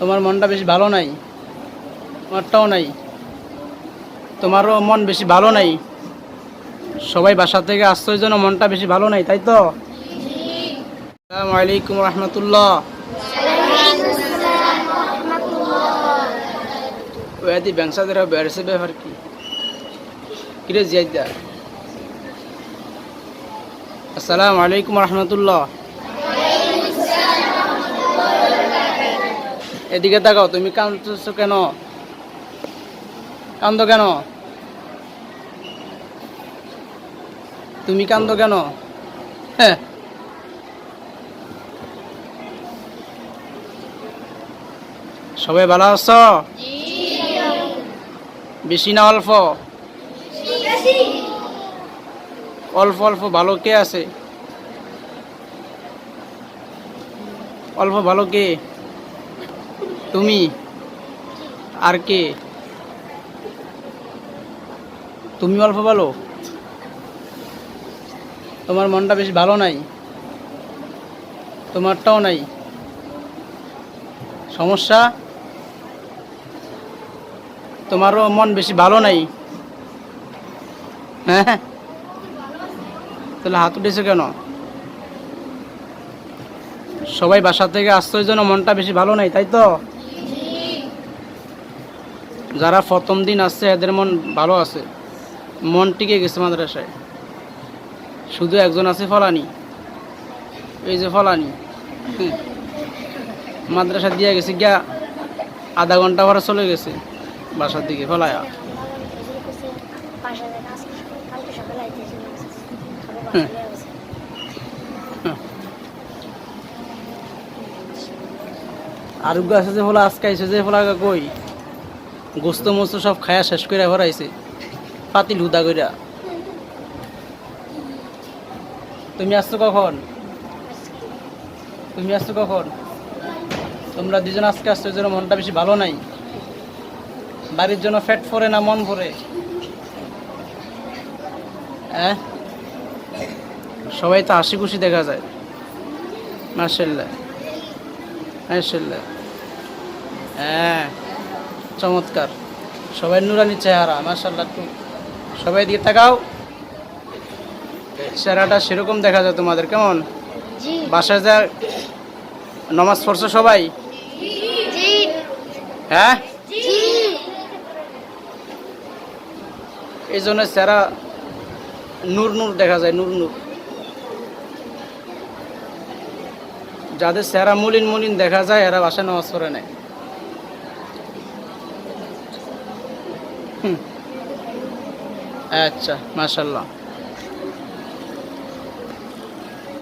তোমার মনটা বেশি ভালো নাই, তোমারটাও নাই, তোমারও মন বেশি ভালো নাই। সবাই বাসা থেকে আসছো জন্য মনটা বেশি ভালো নাই, তাই তো? আসসালামু আলাইকুম রহমতুল্লাহ। ওয়াদি ব্যাংসাদের বেড়েছে ব্যাপার কি? কিরে জিয়াইদা? আসসালামু আলাইকুম রহমতুল্লাহ। এদিকে তাকাও, তুমি কাঁদছো কেন? কান্দ কেন? তুমি কান্দ কেন? হ্যাঁ সবাই ভালো আছো? বেশি না অল্প? অল্প অল্প, ভালো কে আছে? অল্প, ভালো কে? তুমি? আর কে? তুমি অল্প ভালো তোমার মনটা বেশি ভালো নাই। তোমারটাও নাই। সমস্যা? তোমারও মন বেশি ভালো নাই। হ্যাঁ? তাহলে হাত উঠেছে কেন? সবাই বাসা থেকে আসতো জন্য মনটা বেশি ভালো নাই, তাই তো? যারা প্রথম দিন আসছে, এদের মন ভালো আছে। মন টিকে গেছে মাদ্রাসায়। শুধু একজন আছে ফলানি। এই যে ফলানি। মাদ্রাসা দিয়ে গেছে গিয়া, আধা ঘণ্টা পরে চলে গেছে। বাসার দিকে ফলায়া। আরোগ্য আছে যে ফলা, আজকে যে ফলা, কই? গোস্ত মোস্ত সব খায়া শেষ করে ভরাইছে পাতিল হুদা কইরা। তুমি আসছো কখন? তুমি আসছো কখন? তোমরা দুজন আজকে আসছো জন্য মনটা বেশি ভালো নাই। বাড়ির জন্য ফ্যাট পরে না মন পরে হ্যাঁ সবাই তো হাসি খুশি দেখা যায়। মার্শাল্লাহ মার্শাল্লাহ হ্যাঁ চমৎকার। সবাই নুরানি চেহারা মার্শাল্লাহ একটু সবাই দিয়ে তাকাও। চেহারাটা সেরকম দেখা যায় তোমাদের কেমন? বাসায় যা নমাজ পড়ছো সবাই? হ্যাঁ? এই জন্য চেহারা নূর নূর দেখা যায় নূর নূর। যাদের চেহারা মলিন মলিন দেখা যায় এরা বাসায় নামাজ পড়ে নেয় আচ্ছা মাশাল্লাহ